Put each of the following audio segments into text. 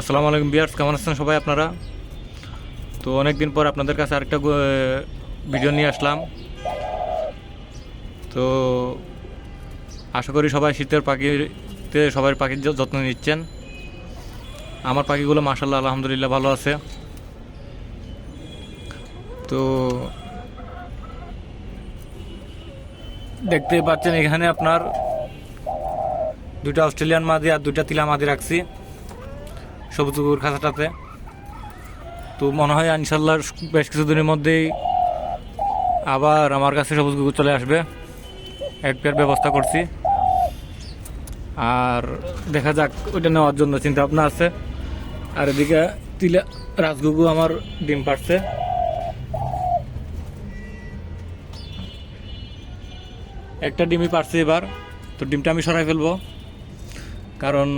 আসসালামু আলাইকুম বিয়ার্স, কেমন আছেন সবাই আপনারা? তো অনেক দিন পর আপনাদের কাছে আরেকটা ভিডিও নিয়ে আসলাম। তো আশা করি সবাই শীতের পাখিতে, সবাই পাখির যত্ন নিচ্ছেন। আমার পাখিগুলো মাসাল্লাহ আলহামদুলিল্লাহ ভালো আছে। তো দেখতেই পাচ্ছেন এখানে আপনার দুইটা অস্ট্রেলিয়ান মাদি আর দুইটা তিলা মাদি রাখছি। সবুজ কুকুর খাঁচাটাতে। তো মনে হয় ইনশাল্লাহ বেশ কিছুদিনের মধ্যেই আবার আমার কাছে সবুজ কুকুর চলে আসবে। এক পেয়ার ব্যবস্থা করছি। আর দেখা যাক, ওইটা নেওয়ার জন্য চিন্তা ভাবনা আছে। আর এদিকে তিলা রাজগুগু আমার ডিম পাড়ছে। একটা ডিমই পারছে এবার। তো ডিমটা আমি সরাই ফেলব। কারণ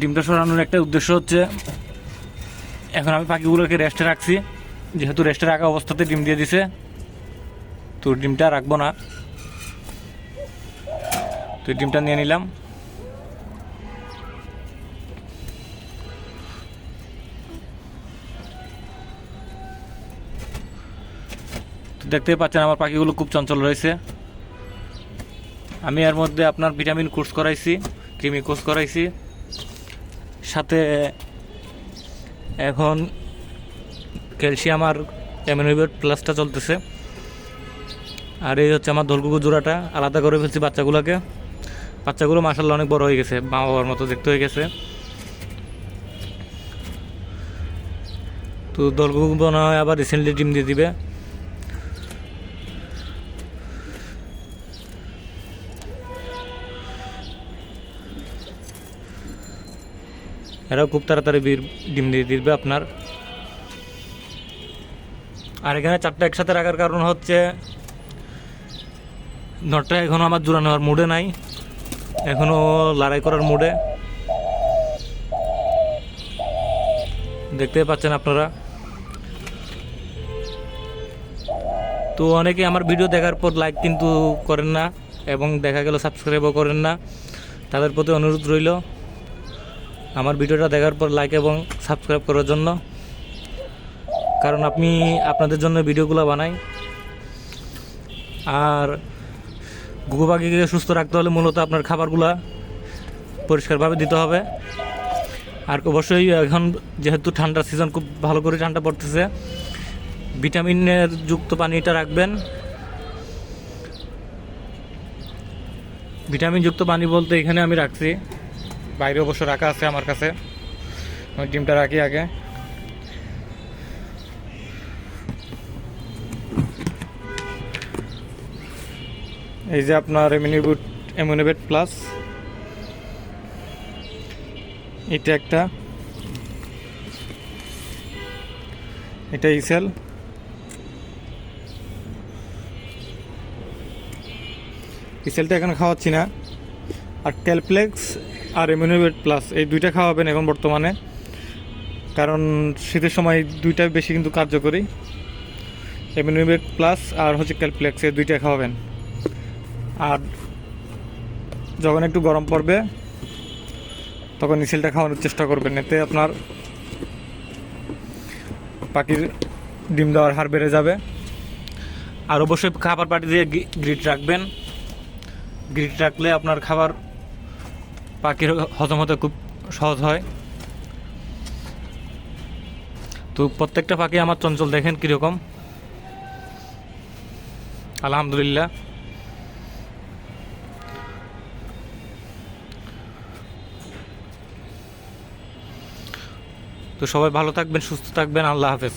ডিমটা সরানোর একটা উদ্দেশ্য হচ্ছে, এখন আমি পাখিগুলোকে রেস্টে রাখছি। যেহেতু রেস্টে রাখা অবস্থাতে ডিম দিয়ে দিছে, তো ডিমটা রাখব না। তো ডিমটা নিয়ে নিলাম। তো দেখতেই পাচ্ছেন আমার পাখিগুলো খুব চঞ্চল রয়েছে। আমি এর মধ্যে আপনার ভিটামিন কোর্স করাইছি ক্রিমি কোর্স করাইছি। এখন ক্যালসিয়াম আর অ্যামিনোভেট প্লাসটা চলতেছে। আর এই হচ্ছে আমার দোলগুগু জোড়াটা। আলাদা করে ফেলছি বাচ্চাগুলোকে। বাচ্চাগুলো মাসাল্লাহ অনেক বড় হয়ে গেছে, মা বাবার মতো দেখতে হয়ে গেছে। তো দোলগুগু মনে হয় আবার রিসেন্টলি ডিম দিয়ে দিবে। এরাও খুব তাড়াতাড়ি ডিম দিয়ে দিবে আপনার। আর এখানে চারটা একসাথে রাখার কারণ হচ্ছে, নটটা এখনও আমার জোড়া নেওয়ার মুডে নাই এখনও লড়াই করার মুডে। দেখতে পাচ্ছেন আপনারা। তো অনেকে আমার ভিডিও দেখার পর লাইক কিন্তু করেন না এবং দেখা গেল সাবস্ক্রাইবও করেন না। তাদের প্রতি অনুরোধ রইল। আমার ভিডিওটা দেখার পর লাইক এবং সাবস্ক্রাইব করার জন্য। কারণ আপনি আপনাদের জন্য ভিডিওগুলো বানাই। আর গুগু পাখিকে সুস্থ রাখতে হলে মূলত আপনার খাবারগুলো পরিষ্কারভাবে দিতে হবে। আর অবশ্যই এখন যেহেতু ঠান্ডার সিজন খুব ভালো করে ঠান্ডা পড়তেছে। ভিটামিনের যুক্ত পানিটা রাখবেন। ভিটামিন যুক্ত পানি বলতে এখানে আমি রাখছি। বাইরে অবশ্য রাখা আছে আমার কাছে। আমি ডিমটা রাখি আগে। এই যে আপনার এমিনিবুট, এমিনিবেট প্লাস। এটা একটা। এটা ইসেল। ইসেলটা এখানে খাওয়াচ্ছি না। আর টেলপ্লেক্স আর ইমিউনিবেট প্লাস এই দুইটা খাওয়াবেন এখন বর্তমানে। কারণ শীতের সময় দুইটা বেশি কিন্তু কার্যকরী। ইমিউনিবেট প্লাস আর হচ্ছে ক্যালপ্লেক্স এই দুইটা খাওয়াবেন। আর যখন একটু গরম পড়বে, তখন ইসেলটা খাওয়ানোর চেষ্টা করবেন। এতে আপনার পাখির ডিম দেওয়ার হার বেড়ে যাবে। আর অবশ্যই খাবার পাটি দিয়ে গ্রিট রাখবেন। গ্রিট রাখলে আপনার খাবার পাখির হজম হতে খুব সহজ হয়। তো প্রত্যেকটা পাখি আমার চঞ্চল, দেখেন কীরকম। আলহামদুলিল্লাহ। তো সবাই ভালো থাকবেন, সুস্থ থাকবেন, আল্লাহ হাফেজ।